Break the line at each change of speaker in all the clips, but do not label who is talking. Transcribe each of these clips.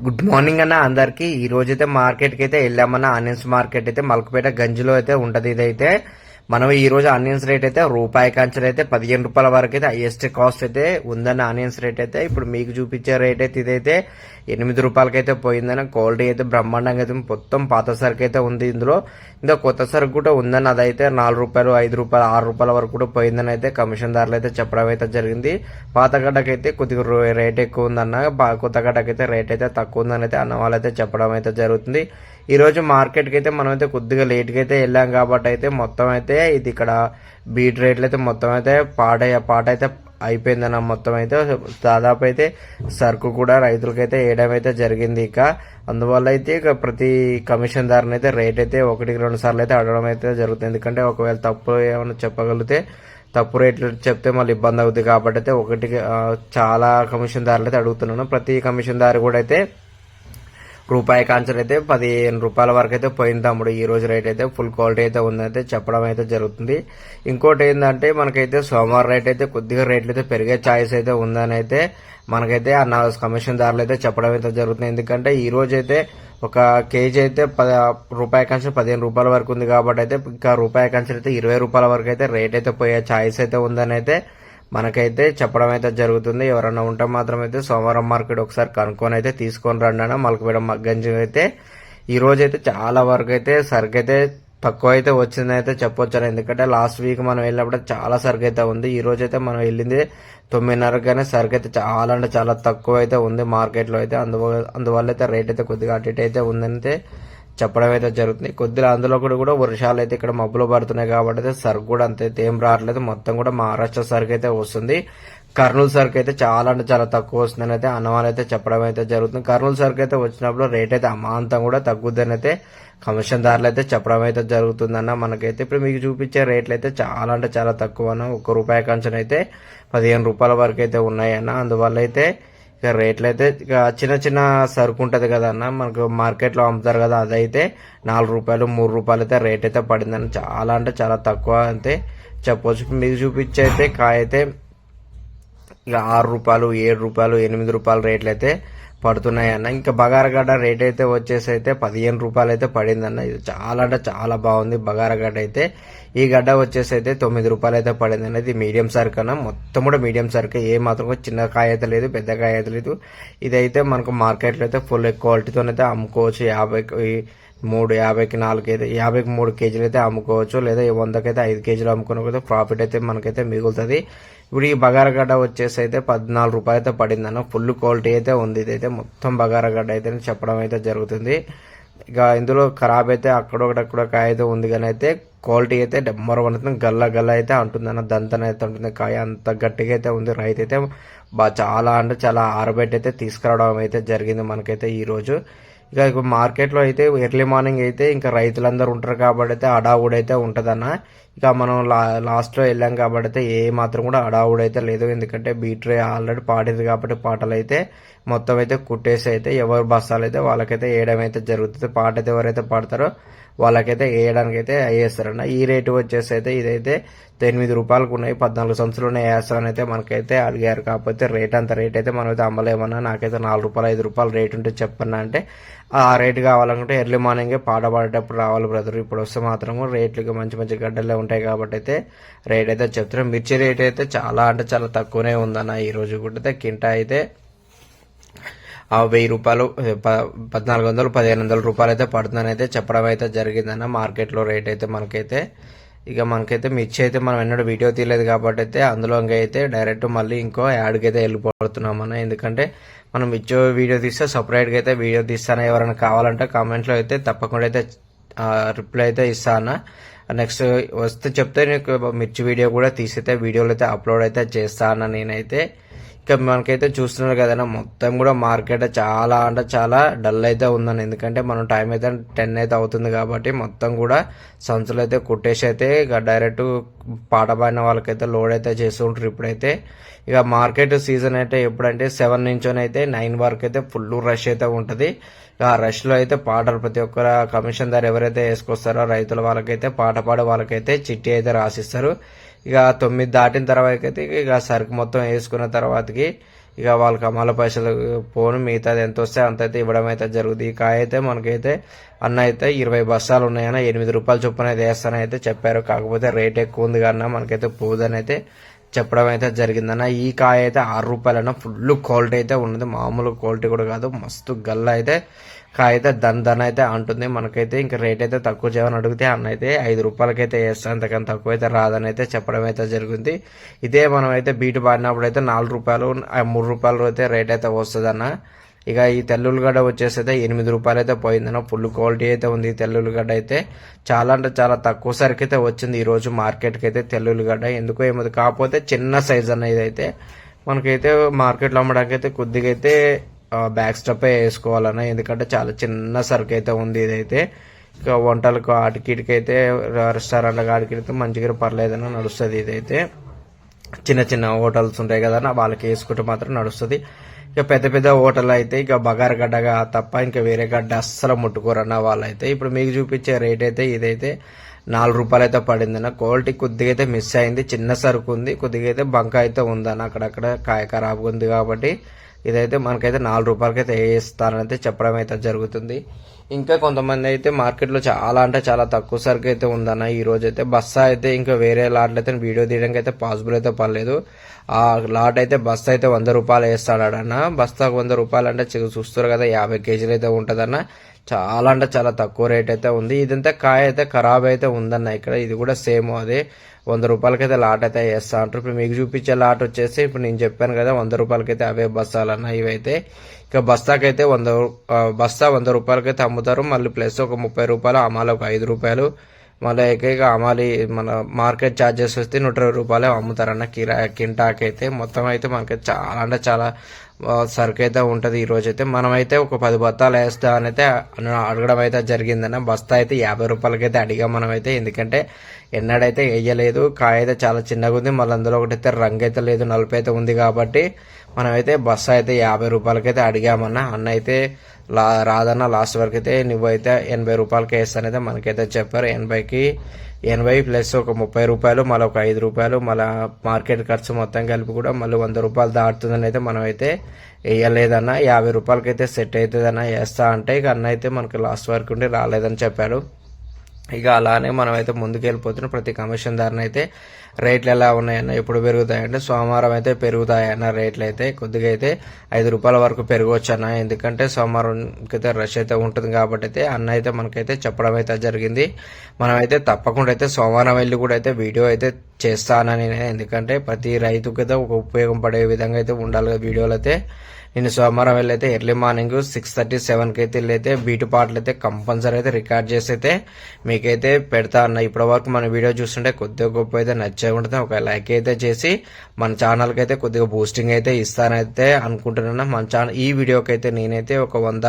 Good morning అన్న అందరికి. ఈ రోజైతే మార్కెట్కి అయితే వెళ్ళామన్న. ఆనియన్స్ మార్కెట్ అయితే మలకపేట గంజిలో అయితే ఉంటది ఇదైతే. మనం ఈ రోజు ఆనియన్స్ రేట్ అయితే రూపాయి కంచెలు అయితే పదిహేను రూపాయల వరకు అయితే హైయెస్ట్ కాస్ట్ అయితే ఉందన్న ఆనియన్స్ రేట్ అయితే. ఇప్పుడు మీకు చూపించే రేట్ అయితే ఇదైతే ఎనిమిది రూపాయలకైతే పోయిందని క్వాలిటీ అయితే బ్రహ్మాండంగా అయితే మొత్తం పాత సరుకు అయితే ఉంది ఇందులో. ఇంకా కొత్త సరుకు కూడా ఉందని అదైతే నాలుగు రూపాయలు ఐదు రూపాయలు ఆరు రూపాయల వరకు కూడా పోయిందని అయితే కమిషన్ ధరలు అయితే చెప్పడం అయితే జరిగింది. పాత గడ్డకైతే కొద్దిగా రేట్ ఎక్కువ ఉందన్న బా- కొత్త గడ్డకైతే రేట్ అయితే తక్కువ ఉందని అయితే అన్న వాళ్ళైతే చెప్పడం అయితే జరుగుతుంది. ఈ రోజు మార్కెట్కి అయితే మనం అయితే కొద్దిగా లేట్గా అయితే వెళ్ళాం కాబట్టి అయితే మొత్తం అయితే ఇది ఇక్కడ బీట్ రేట్లు అయితే మొత్తం అయితే పాట పాట అయితే అయిపోయిందన్న మొత్తం అయితే. దాదాపు అయితే సరుకు కూడా రైతులకైతే వేయడం అయితే జరిగింది ఇక. అందువల్ల అయితే ఇక ప్రతి కమిషన్ దారుని అయితే రేట్ అయితే ఒకటికి రెండు సార్లు అయితే అడగడం అయితే జరుగుతుంది. ఎందుకంటే ఒకవేళ తప్పు ఏమైనా చెప్పగలిగితే తప్పు రేట్లు చెప్తే మళ్ళీ ఇబ్బంది అవుతుంది కాబట్టి అయితే ఒకటికి చాలా కమిషన్ దారులు అయితే అడుగుతున్నాను. ప్రతి కమిషన్ దారి కూడా అయితే రూపాయి కాన్సర్ అయితే పదిహేను రూపాయల వరకు అయితే పోయింది తమ్ముడు. ఈ రోజు రేట్ అయితే ఫుల్ క్వాలిటీ అయితే ఉందైతే చెప్పడం అయితే జరుగుతుంది. ఇంకోటి ఏంటంటే మనకైతే సోమవారం రేట్ అయితే కొద్దిగా రేట్లు అయితే పెరిగే ఛాయిస్ అయితే ఉందని అయితే మనకైతే అన్న కమిషన్ దారులు అయితే చెప్పడం అయితే జరుగుతుంది. ఎందుకంటే ఈ రోజు అయితే ఒక కేజీ అయితే పద రూపాయి కంచెలు పదిహేను రూపాయల వరకు ఉంది కాబట్టి అయితే ఇంకా రూపాయి కంచెలు అయితే ఇరవై రూపాయల వరకు అయితే రేట్ అయితే పోయే ఛాయిస్ అయితే ఉందని అయితే మనకైతే చెప్పడం అయితే జరుగుతుంది. ఎవరన్నా ఉంటే మాత్రం అయితే సోమవారం మార్కెట్ ఒకసారి కనుక్కొని అయితే తీసుకొని రండి అన్న మలకపేట మగ్గంజి అయితే ఈ రోజు అయితే చాలా వరకు అయితే సరుకు అయితే తక్కువ అయితే వచ్చింది అయితే చెప్పొచ్చాను ఎందుకంటే లాస్ట్ వీక్ మనం వెళ్ళినప్పుడు చాలా సరుకు అయితే ఉంది. ఈ రోజు అయితే మనం వెళ్ళింది తొమ్మిదిన్నరకైనా సరుకు అయితే చాలా అంటే చాలా తక్కువ అయితే ఉంది మార్కెట్లో అయితే. అందువల్ల అందువల్ల అయితే రేట్ అయితే కొద్దిగా అటు ఇటు అయితే ఉందంటే చెప్పడం అయితే జరుగుతుంది. కొద్దిగా అందులో కూడా కూడా వర్షాలు అయితే ఇక్కడ మబ్బులు పడుతున్నాయి కాబట్టి అయితే సరుకు కూడా అంత అయితే ఏం రావట్లేదు. మొత్తం కూడా మహారాష్ట్ర సరుకు అయితే వస్తుంది. కర్నూలు సరుకు అయితే చాలా అంటే చాలా తక్కువ వస్తుందని అయితే అనుమానం అయితే చెప్పడం అయితే జరుగుతుంది. కర్నూలు సరుకు అయితే వచ్చినప్పుడు రేట్ అయితే అమాంతం కూడా తగ్గుద్దని అయితే కమిషన్ దారులు అయితే చెప్పడం అయితే జరుగుతుందన్న మనకైతే ఇప్పుడు మీకు చూపించే రేట్లు అయితే చాలా అంటే చాలా తక్కువ అన్న ఒక రూపాయి కంచెన అయితే పదిహేను రూపాయల వరకు అయితే ఉన్నాయన్న. అందువల్ల అయితే ఇక రేట్లు అయితే ఇక చిన్న చిన్న సరుకు ఉంటుంది కదా అన్న. మనకు మార్కెట్లో అమ్ముతారు కదా అదైతే నాలుగు రూపాయలు మూడు రూపాయలు అయితే రేట్ అయితే పడిందని చాలా అంటే చాలా తక్కువ అంతే చెప్పవచ్చు మీకు చూపించే అయితే కాయ అయితే ఇక ఆరు రూపాయలు ఏడు రూపాయలు ఎనిమిది రూపాయల రేట్లు అయితే పడుతున్నాయి అన్న ఇంకా బగారగడ్డ రేట్ అయితే వచ్చేసి అయితే పదిహేను రూపాయలు అయితే పడిందన్న. ఇది చాలా అంటే చాలా బాగుంది బగారగడ్డ అయితే. ఈ గడ్డ వచ్చేసి అయితే తొమ్మిది రూపాయలు అయితే పడింది ఇది మీడియం సరుకు అన్న మొత్తం కూడా మీడియం సరుకు ఏ మాత్రం చిన్న కాయ అయితే లేదు పెద్ద కాయ అయితే లేదు. ఇదైతే మనకు మార్కెట్లో అయితే ఫుల్ క్వాలిటీతో అయితే అమ్ముకోవచ్చు యాభై మూడు యాభైకి నాలుగు అయితే యాభైకి మూడు కేజీలు అయితే అమ్ముకోవచ్చు. లేదా వందకైతే ఐదు కేజీలు అమ్ముకున్న ప్రాఫిట్ అయితే మనకైతే మిగులుతుంది. ఇప్పుడు ఈ బగారగడ్డ వచ్చేసి అయితే పద్నాలుగు రూపాయలు అయితే పడిందన్న. ఫుల్ క్వాలిటీ అయితే ఉంది. ఇదైతే మొత్తం బగారగడ్డ అయితే చెప్పడం అయితే జరుగుతుంది. ఇక ఇందులో ఖరాబ్ అయితే అక్కడొకటక్కడ కాయ అయితే ఉంది. కానీ అయితే క్వాలిటీ అయితే డెమ్మర్ వన్ అయితే గల్ల గల్ల అయితే అంటుందన్న. దంతన అయితే ఉంటుంది కాయ అంత గట్టిగా అయితే ఉంది. రైతు అయితే బాగా చాలా అంటే చాలా ఆరబెట్టి అయితే తీసుకురావడం అయితే జరిగింది మనకైతే ఈరోజు ఇక ఇప్పుడు మార్కెట్లో అయితే ఎర్లీ మార్నింగ్ అయితే ఇంకా రైతులందరూ ఉంటారు కాబట్టి అయితే అడావుడు అయితే ఉంటుందన్న. ఇక మనం లా లాస్ట్లో వెళ్ళాం కాబట్టి అయితే ఏ మాత్రం కూడా అడావుడు అయితే లేదు. ఎందుకంటే బీట్రే ఆల్రెడీ పాడింది కాబట్టి పాటలు అయితే మొత్తం అయితే కుట్టేసి అయితే ఎవరు బస్సాలు అయితే వాళ్ళకైతే వేయడం అయితే జరుగుతుంది. పాట అయితే ఎవరైతే పాడతారో వాళ్ళకైతే వేయడానికి అయితే వేస్తారన్న ఈ రేటు వచ్చేసి అయితే ఇదైతే ఎనిమిది రూపాయలకు ఉన్నాయి పద్నాలుగు సంవత్సరాలు ఉన్నాయి వేస్తామని అయితే మనకైతే అడిగారు. కాకపోతే రేట్ అంత రేట్ అయితే మనం అయితే అమ్మలేమన్నా. నాకైతే నాలుగు రూపాయలు ఐదు రూపాయలు రేట్ ఉంటే చెప్పన్నా అంటే ఆ రేట్ కావాలనుకుంటే ఎర్లీ మార్నింగే పాట పాడేటప్పుడు రావాలి బ్రదర్. ఇప్పుడు వస్తే మాత్రం రేట్లకి మంచి మంచి గడ్డలే ఉంటాయి కాబట్టి అయితే రేట్ అయితే చెప్తున్నాం. మిర్చి రేట్ అయితే చాలా అంటే చాలా తక్కువనే ఉందన్న. ఈ రోజు కూడా అయితే కింటా అయితే ఆ వెయ్యి రూపాయలు ప- పద్నాలుగు వందలు పదిహేను వందల రూపాయలు అయితే పడుతుందని అయితే చెప్పడం అయితే జరిగిందన్న మార్కెట్లో రేట్ అయితే మనకైతే ఇక మనకైతే మిర్చి అయితే మనం ఎన్నడూ వీడియో తీయలేదు కాబట్టి అయితే అందులో అయితే డైరెక్ట్ మళ్ళీ ఇంకో యాడ్కి అయితే వెళ్ళిపోతున్నామన్న. ఎందుకంటే మనం మిర్చి వీడియో తీస్తే సపరేట్గా అయితే వీడియో తీస్తాను ఎవరైనా కావాలంటే కామెంట్లో అయితే తప్పకుండా అయితే రిప్లై అయితే ఇస్తాను నెక్స్ట్ వస్తే చెప్తే నీకు మిర్చి వీడియో కూడా తీసైతే వీడియోలు అయితే అప్లోడ్ అయితే చేస్తాను నేనైతే. ఇక మనకైతే చూస్తున్నారు కదన్నా మొత్తం కూడా మార్కెట్ చాలా అంటే చాలా డల్ అయితే ఉందని ఎందుకంటే మనం టైం అయితే టెన్ అయితే అవుతుంది కాబట్టి మొత్తం కూడా సంచులు అయితే కొట్టేసి అయితే ఇక డైరెక్ట్ పాట పాడిన వాళ్ళకైతే లోడ్ అయితే చేస్తూ ఉంటారు ఇప్పుడైతే. ఇక మార్కెట్ సీజన్ అయితే ఎప్పుడంటే సెవెన్ నుంచి అయితే నైన్ వరకు అయితే ఫుల్ రష్ అయితే ఉంటుంది. ఇక ఆ రష్లో అయితే పాటలు ప్రతి ఒక్కరు. కమిషన్ దగ్గర ఎవరైతే వేసుకొస్తారో రైతుల వాళ్ళకైతే పాట పాడే వాళ్ళకైతే చిట్టి అయితే రాసిస్తారు. ఇక తొమ్మిది దాటిన తర్వాత అయితే ఇక సరుకు మొత్తం వేసుకున్న తర్వాతకి ఇక వాళ్ళకి అమల పైసలు పోను మిగతాది ఎంత వస్తే అంత అయితే ఇవ్వడం అయితే జరుగుతుంది. ఈ కాయ అయితే మనకైతే అన్న అయితే ఇరవై బస్తాలు ఉన్నాయన్న ఎనిమిది రూపాయల చొప్పున అయితే వేస్తానని అయితే చెప్పారు. కాకపోతే రేట్ ఎక్కువ ఉంది కన్నా మనకైతే పోదని అయితే చెప్పడం అయితే జరిగిందన్న. ఈ కాయ అయితే ఆరు రూపాయలన్న ఫుల్ క్వాలిటీ అయితే ఉన్నది. మామూలు క్వాలిటీ కూడా కాదు. మస్తు గల్ల అయితే కాయ అయితే దన్ దన్ అయితే అంటుంది. మనకైతే ఇంకా రేట్ అయితే తక్కువ చేయమని అడిగితే అన్న అయితే ఐదు రూపాయలకైతే వేస్తాను అంతకన్నా తక్కువ అయితే రాదని అయితే చెప్పడం అయితే జరిగింది. ఇదే మనం అయితే బీటు పాడినప్పుడు అయితే నాలుగు రూపాయలు మూడు రూపాయలు అయితే రేట్ అయితే వస్తుందన్న. ఇక ఈ తెల్లుల్లిగడ్డ వచ్చేసి అయితే ఎనిమిది రూపాయలు అయితే పోయిందన్న. ఫుల్ క్వాలిటీ అయితే ఉంది ఈ తెల్లుల్లిగడ్డ అయితే. చాలా అంటే చాలా తక్కువ సరికి అయితే వచ్చింది ఈ రోజు మార్కెట్కి అయితే తెల్లుల్లిగడ్డ. ఎందుకో ఏమది కాకపోతే చిన్న సైజ్ అన్న ఇదైతే. మనకైతే మార్కెట్లో అమ్మడానికి అయితే కొద్దిగా అయితే బ్యాక్ స్టెప్ వేసుకోవాలన్నా ఎందుకంటే చాలా చిన్న సరుకు అయితే ఉంది ఇదైతే. ఇక వంటలకు ఆటికి ఇటుకైతే రెస్టారెంట్లకు ఆటికిడితే మంచిగా పర్లేదన్న నడుస్తుంది ఇదైతే. చిన్న చిన్న హోటల్స్ ఉంటాయి కదా వాళ్ళకి వేసుకుంటే మాత్రం నడుస్తుంది. ఇక పెద్ద పెద్ద హోటల్ అయితే ఇక బగారు గడ్డగా తప్ప ఇంకా వేరే గడ్డ అస్సలు ముట్టుకోరన్న వాళ్ళైతే. ఇప్పుడు మీకు చూపించే రేట్ అయితే ఇదైతే నాలుగు రూపాయలు అయితే పడిందన్న. క్వాలిటీ కొద్దిగా అయితే మిస్ అయింది చిన్న సరుకు ఉంది కొద్దిగా అయితే బంక అయితే ఉందన్న. అక్కడక్కడ కాయ ఖరాబ్ ఉంది కాబట్టి ఇదైతే మనకైతే నాలుగు రూపాయలకైతే వేస్తానైతే చెప్పడం అయితే జరుగుతుంది. ఇంకా కొంతమంది అయితే మార్కెట్లో చాలా అంటే చాలా తక్కువ సరికి అయితే ఉందన్న ఈ రోజు అయితే బస్సా అయితే ఇంకా వేరే లాట్లు అయితే వీడియో తీయడానికి అయితే పాసిబుల్ అయితే పర్లేదు ఆ లాట్ అయితే బస్తా అయితే వంద రూపాయలు వేస్తాడన్న బస్తాకు వంద రూపాయలు అంటే చూస్తారు కదా యాభై కేజీలు అయితే ఉంటుందన్న. చాలా అంటే చాలా తక్కువ రేట్ అయితే ఉంది. ఇదంతా కాయ అయితే ఖరాబ్ అయితే ఉందన్న ఇక్కడ. ఇది కూడా సేమ్ అదే. వంద రూపాయలకైతే లాట్ అయితే వేస్తా అంటారు. ఇప్పుడు మీకు చూపించే లాట్ వచ్చేసి ఇప్పుడు నేను చెప్పాను కదా వంద రూపాయలకైతే అవే బస్తాలన్న ఇవైతే. ఇక బస్తాకైతే వంద బస్తా వంద రూపాయలకైతే అమ్ముతారు. మళ్ళీ ప్లస్ ఒక ముప్పై రూపాయలు అమ్మాలి ఒక ఐదు రూపాయలు. మళ్ళీ ఏకైక అమ్మాలి మన మార్కెట్ ఛార్జెస్ వస్తే నూట ఇరవై రూపాయలే అమ్ముతారన్న కిరా కింటాకైతే. మొత్తం అయితే మనకి చాలా అంటే చాలా సరుకు అయితే ఉంటుంది. ఈ రోజు అయితే మనమైతే ఒక పది బత్తాలు వేస్తా అడగడం అయితే జరిగిందన్న. బస్తా అయితే యాభై రూపాయలకైతే అడిగాం మనమైతే. ఎందుకంటే ఎన్నడైతే వేయలేదు. కాయ అయితే చాలా చిన్నగా ఉంది. మళ్ళీ అందులో ఒకటైతే రంగు అయితే లేదు. నలుపు అయితే ఉంది కాబట్టి మనమైతే బస్తా అయితే యాభై రూపాయలకైతే అడిగామన్న. అన్న అయితే లా రాదన్న. లాస్ట్ వరకు అయితే నువ్వైతే ఎనభై రూపాయలకి వేస్తానైతే మనకైతే చెప్పారు. ఎనభైకి ఎనభై ప్లస్ ఒక ముప్పై రూపాయలు మళ్ళీ ఒక ఐదు రూపాయలు మళ్ళీ మార్కెట్ ఖర్చు మొత్తం కలిపి కూడా మళ్ళీ వంద రూపాయలు దాటుతుందని అయితే మనం అయితే వేయలేదన్న యాభై రూపాయలకైతే సెట్ అవుతుందన్న వేస్తా అంటే ఇక అన్న అయితే మనకి లాస్ట్ వరకు ఉండి రాలేదని చెప్పాడు. ఇక అలానే మనం అయితే ముందుకు వెళ్ళిపోతున్నాం ప్రతి కమిషన్ ధరన అయితే రేట్లు ఎలా ఉన్నాయన్న ఎప్పుడు పెరుగుతాయంటే సోమవారం అయితే పెరుగుతాయన్న రేట్లు అయితే కొద్దిగా అయితే ఐదు రూపాయల వరకు పెరగవచ్చు అన్న ఎందుకంటే సోమవారంకి అయితే రష్ అయితే ఉంటుంది కాబట్టి అయితే అన్న అయితే మనకైతే చెప్పడం అయితే జరిగింది. మనమైతే తప్పకుండా అయితే సోమవారం వెళ్ళి కూడా అయితే వీడియో అయితే చేస్తానని నేను. ఎందుకంటే ప్రతి రైతుకి అయితే ఒక ఉపయోగం పడే విధంగా అయితే ఉండాలి వీడియోలు అయితే. నేను సోమవారం వెళ్ళైతే ఎర్లీ మార్నింగ్ సిక్స్ థర్టీ సెవెన్కి అయితే వెళ్ళైతే బీటు పాటలు అయితే కంపల్సరీ అయితే రికార్డ్ చేసి అయితే మీకైతే పెడతా అన్న. ఇప్పటి వరకు మన వీడియో చూస్తుంటే కొద్దిగా గొప్ప అయితే నచ్చే ఉంటుంది. ఒక లైక్ అయితే చేసి మన ఛానల్కి అయితే కొద్దిగా బూస్టింగ్ అయితే ఇస్తానైతే అనుకుంటున్నాను. మన ఛానల్ ఈ వీడియోకి అయితే నేనైతే ఒక వంద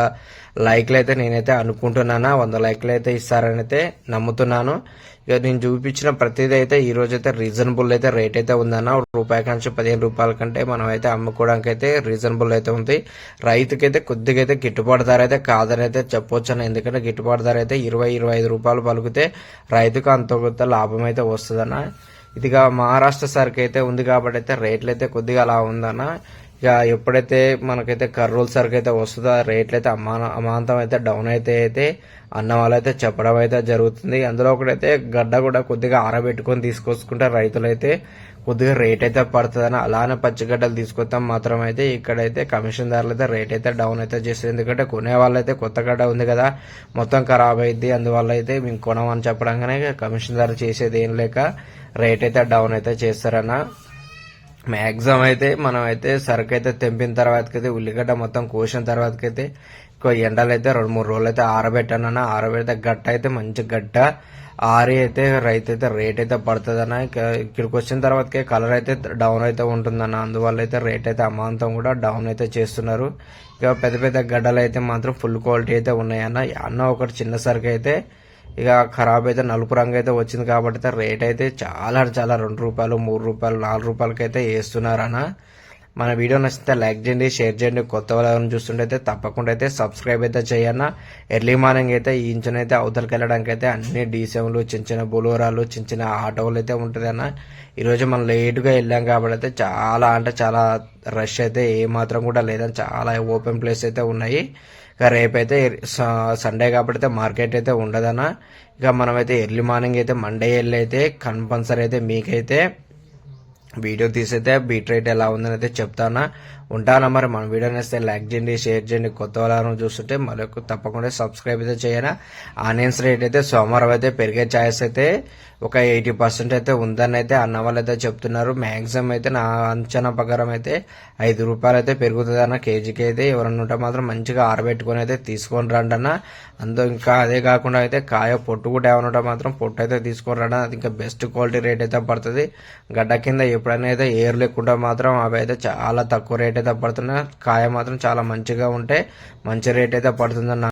లైక్లు అయితే నేనైతే అనుకుంటున్నాను. వంద లైక్లు అయితే ఇస్తారని అయితే నమ్ముతున్నాను. ఇక నేను చూపించిన ప్రతిదీ అయితే ఈ రోజు అయితే రీజనబుల్ అయితే రేట్ అయితే ఉందన్న. రూపాయి నుంచి పదిహేను రూపాయల కంటే మనం అయితే అమ్ముకోవడానికి అయితే రీజనబుల్ అయితే ఉంది. రైతుకైతే కొద్దిగా అయితే గిట్టుబాటు ధర అయితే కాదని అయితే చెప్పొచ్చు అన్న ఎందుకంటే గిట్టుబాటు ధర అయితే ఇరవై ఇరవై ఐదు రూపాయలు పలికితే రైతుకు అంత కొంత లాభం అయితే వస్తుందన్న. ఇదిగా మహారాష్ట్ర సరికి అయితే ఉంది కాబట్టి అయితే రేట్లు అయితే కొద్దిగా అలా ఉందన్న. ఎప్పుడైతే మనకైతే కర్రోల్ సరుకు అయితే వస్తుందో ఆ రేట్లు అయితే అమాన అమాంతం అయితే డౌన్ అయితే అయితే అన్న వాళ్ళైతే చెప్పడం అయితే జరుగుతుంది. అందులో ఒకటైతే గడ్డ కూడా కొద్దిగా ఆరబెట్టుకొని తీసుకొచ్చుకుంటే రైతులైతే కొద్దిగా రేట్ అయితే పడుతుందని అలానే పచ్చిగడ్డలు తీసుకొస్తాం మాత్రం అయితే ఇక్కడైతే కమిషన్ ధరలు అయితే రేట్ అయితే డౌన్ అయితే చేస్తుంది ఎందుకంటే కొనే వాళ్ళైతే కొత్త గడ్డ ఉంది కదా మొత్తం ఖరాబ్ అయింది అందువల్ల అయితే మేము కొనమని చెప్పడంగానే కమిషన్ ధర చేసేది ఏం లేక రేట్ అయితే డౌన్ అయితే చేస్తారన్న మ్యాక్సిమం అయితే మనం అయితే సరుకు అయితే తెంపిన తర్వాతకైతే ఉల్లిగడ్డ మొత్తం కోసిన తర్వాతకైతే ఎక్కువ ఎండలు అయితే రెండు మూడు రోజులు అయితే ఆరబెట్టానన్న ఆరబెడితే గట్ట అయితే మంచి గడ్డ ఆరి అయితే రైతు అయితే రేట్ అయితే పడుతుందన్న అన్న ఇక్కడికి వచ్చిన తర్వాతకే కలర్ అయితే డౌన్ అయితే ఉంటుందన్న అందువల్ల అయితే రేట్ అయితే అమాంతం కూడా డౌన్ అయితే చేస్తున్నారు. ఇక పెద్ద పెద్ద గడ్డలు అయితే మాత్రం ఫుల్ క్వాలిటీ అయితే ఉన్నాయన్న అన్న ఒకటి చిన్న సరుకు అయితే ఇక ఖరాబ్ అయితే నలుపు రంగు అయితే వచ్చింది కాబట్టి అయితే రేట్ అయితే చాలా చాలా రెండు రూపాయలు మూడు రూపాయలు నాలుగు రూపాయలకి అయితే వేస్తున్నారన్న. మన వీడియో నచ్చితే లైక్ చేయండి షేర్ చేయండి. కొత్త వాళ్ళని చూస్తుంటే అయితే తప్పకుండా అయితే సబ్స్క్రైబ్ అయితే చేయన్న ఎర్లీ మార్నింగ్ అయితే ఈ ఇంచున అయితే అవతలకి వెళ్ళడానికి అయితే అన్ని డీసెంలు చిన్న చిన్న బొలోరాలు చిన్న చిన్న ఆటోలు అయితే ఉంటుంది అన్న ఈరోజు మనం లేటుగా వెళ్ళాం కాబట్టి అయితే చాలా అంటే చాలా రష్ అయితే ఏ మాత్రం కూడా లేదని చాలా ఓపెన్ ప్లేస్ అయితే ఉన్నాయి. ఇక రేపైతే సండే కాబట్టి అయితే మార్కెట్ అయితే ఉండదనా ఇక మనమైతే ఎర్లీ మార్నింగ్ అయితే మండే వెళ్ళి అయితే కంపల్సరీ అయితే మీకైతే వీడియో తీసైతే బీట్ రేట్ ఎలా ఉందని అయితే చెప్తానా. ఉంటానా మరి? మన వీడియో నేస్తే లైక్ చేయండి షేర్ చేయండి. కొత్త వాళ్ళని చూస్తుంటే మరొక తప్పకుండా సబ్స్క్రైబ్ అయితే చేయనా? ఆనియన్స్ రేట్ అయితే సోమవారం అయితే పెరిగే ఛాయిస్ అయితే ఒక ఎయిటీ పర్సెంట్ అయితే ఉందని అయితే అన్న వాళ్ళు అయితే చెప్తున్నారు. మ్యాక్సిమం అయితే నా అంచనా ప్రకారం అయితే ఐదు రూపాయలు అయితే పెరుగుతుంది అన్న కేజీకి అయితే ఎవరన్నా ఉంటే మాత్రం మంచిగా ఆరబెట్టుకొని అయితే తీసుకొని రండి అన్న అందులో ఇంకా అదే కాకుండా అయితే కాయ పొట్టు కూడా ఏమన్నా ఉంటే మాత్రం పొట్టు అయితే తీసుకొని రండి అది ఇంకా బెస్ట్ క్వాలిటీ రేట్ అయితే పడుతుంది. గడ్డ కింద ఎప్పుడైనా అయితే ఏర్ లేకుండా మాత్రం అవి అయితే చాలా తక్కువ రేట్ అయితే పడుతున్నాయి కాయ మాత్రం చాలా మంచిగా ఉంటే మంచి రేట్ అయితే పడుతుందన్న